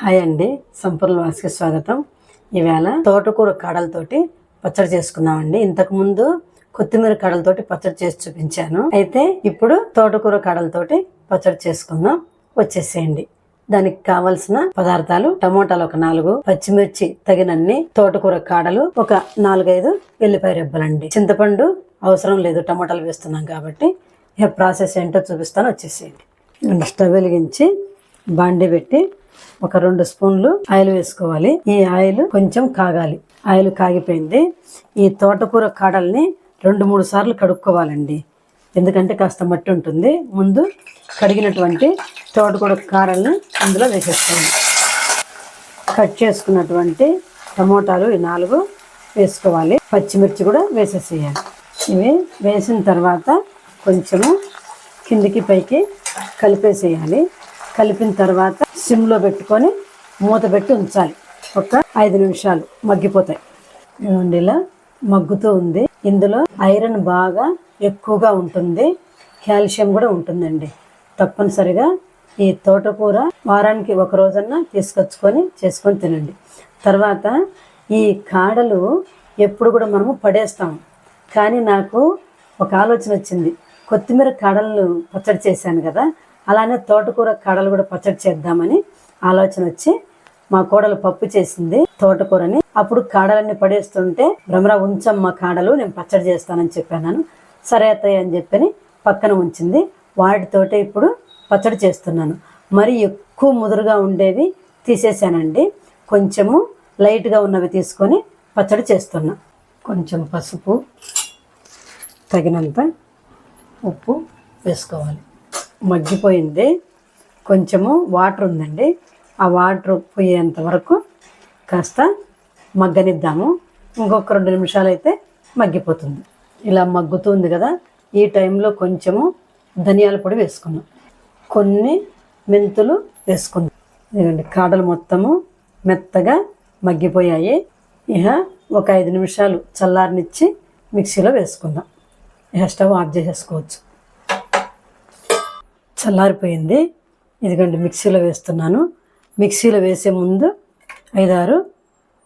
Hi అండి. సంపూర్ణ వాసుకి స్వాగతం. ఈవేళ తోటకూర కాడలతోటి పచ్చడి చేసుకున్నామండి. ఇంతకుముందు కొత్తిమీర కాడలతోటి పచ్చడి చేసి చూపించాను. అయితే ఇప్పుడు తోటకూర కాడలతోటి పచ్చడి చేసుకుందాం. వచ్చేసేయండి. దానికి కావలసిన పదార్థాలు టమోటాలు ఒక నాలుగు పచ్చిమిర్చి తగినన్ని తోటకూర కాడలు ఒక నాలుగైదు వెల్లిపాయ రెబ్బలండి. చింతపండు అవసరం లేదు టమోటాలు వేస్తున్నాం కాబట్టి. ఇక ప్రాసెస్ ఏంటో చూపిస్తాను వచ్చేసేయండి. స్టవ్ వెలిగించి బాండి పెట్టి ఒక రెండు స్పూన్లు ఆయిల్ వేసుకోవాలి. ఈ ఆయిల్ కొంచెం కాగాలి. ఆయిల్ కాగిపోయింది. ఈ తోటకూర కాడల్ని రెండు మూడు సార్లు కడుక్కోవాలండి. ఎందుకంటే కాస్త మట్టి ఉంటుంది. ముందు కడిగినటువంటి తోటకూర కాడల్ని అందులో వేసేసుకోవాలి. కట్ చేసుకున్నటువంటి టమోటాలు ఈ నాలుగు వేసుకోవాలి. పచ్చిమిర్చి కూడా వేసేసేయాలి. ఇవి వేసిన తర్వాత కొంచెము కిందికి పైకి కలిపేసేయాలి. కలిపిన తర్వాత సిమ్లో పెట్టుకొని మూత పెట్టి ఉంచాలి. ఒక ఐదు నిమిషాలు మగ్గిపోతాయి. ఇదిగోండి ఇలా మగ్గుతూ ఉంది. ఇందులో ఐరన్ బాగా ఎక్కువగా ఉంటుంది. కాల్షియం కూడా ఉంటుందండి. తప్పనిసరిగా ఈ తోటకూర వారానికి ఒక రోజన్నా తీసుకొచ్చుకొని చేసుకొని తినండి. తర్వాత ఈ కాడలు ఎప్పుడు కూడా మనము పడేస్తాం. కానీ నాకు ఒక ఆలోచన వచ్చింది. కొత్తిమీర కాడలను పచ్చడి చేశాను కదా అలానే తోటకూర కాడలు కూడా పచ్చడి చేద్దామని ఆలోచన వచ్చి మా కోడలు పప్పు చేసింది తోటకూరని. అప్పుడు కాడలన్నీ పడేస్తుంటే భ్రమర ఉంచమ్మ కాడలు నేను పచ్చడి చేస్తానని చెప్పాను. సరే అత్తయ్య అని చెప్పని పక్కన ఉంచింది. వాటితోటే ఇప్పుడు పచ్చడి చేస్తున్నాను. మరి ఎక్కువ ముదురుగా ఉండేవి తీసేసానండి కొంచెము లైట్గా ఉన్నవి తీసుకొని పచ్చడి చేస్తున్నా. కొంచెం పసుపు తగినంత ఉప్పు వేసుకోవాలి. మగ్గిపోయింది. కొంచెము వాటర్ ఉందండి. ఆ వాటర్ పోయేంత వరకు కాస్త మగ్గనిద్దాము. ఇంకొక రెండు నిమిషాలు అయితే మగ్గిపోతుంది. ఇలా మగ్గుతుంది కదా ఈ టైంలో కొంచెము ధనియాల పొడి వేసుకున్నాం కొన్ని మెంతులు వేసుకుందాం. ఇదిగోండి కాడలు మొత్తము మెత్తగా మగ్గిపోయాయి. ఇహ ఒక ఐదు నిమిషాలు చల్లారనిచ్చి మిక్సీలో వేసుకుందాం. ఇహ స్టవ్ ఆఫ్ చేసేసుకోవచ్చు. చల్లారిపోయింది. ఇదిగోండి మిక్సీలో వేస్తున్నాను. మిక్సీలో వేసే ముందు ఐదారు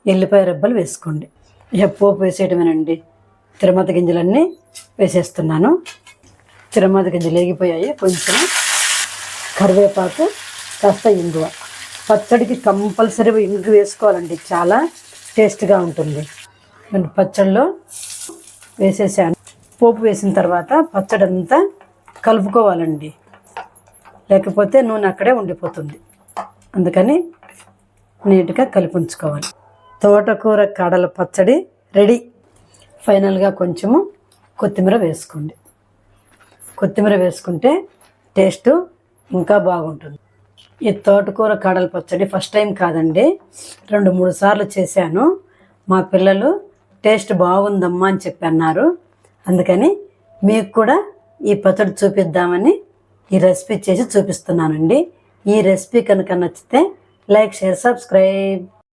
ఎల్లిపాయ రెబ్బలు వేసుకోండి. ఇక పోపు వేసేయటమేనండి. తిరుమత గింజలన్నీ వేసేస్తున్నాను. తిరుమత గింజలు వేగిపోయాయి. కొంచెం కరివేపాకు కాస్త ఇంగువ. పచ్చడికి కంపల్సరీ ఇంగు వేసుకోవాలండి. చాలా టేస్ట్గా ఉంటుంది. పచ్చడిలో వేసేసాను. పోపు వేసిన తర్వాత పచ్చడి అంతా కలుపుకోవాలండి. లేకపోతే నూనె అక్కడే ఉండిపోతుంది. అందుకని నీట్గా కలిపి ఉంచుకోవాలి. తోటకూర కాడల పచ్చడి రెడీ. ఫైనల్గా కొంచెము కొత్తిమీర వేసుకోండి. కొత్తిమీర వేసుకుంటే టేస్ట్ ఇంకా బాగుంటుంది. ఈ తోటకూర కాడల పచ్చడి ఫస్ట్ టైం కాదండి. రెండు మూడు సార్లు చేశాను. మా పిల్లలు టేస్ట్ బాగుందమ్మా అని చెప్పి అన్నారు. అందుకని మీకు కూడా ఈ పచ్చడి చూపిద్దామని ఈ రెసిపీ చేసి చూపిస్తున్నానండి. ఈ రెసిపీ కనుక నచ్చితే లైక్ షేర్ సబ్స్క్రైబ్.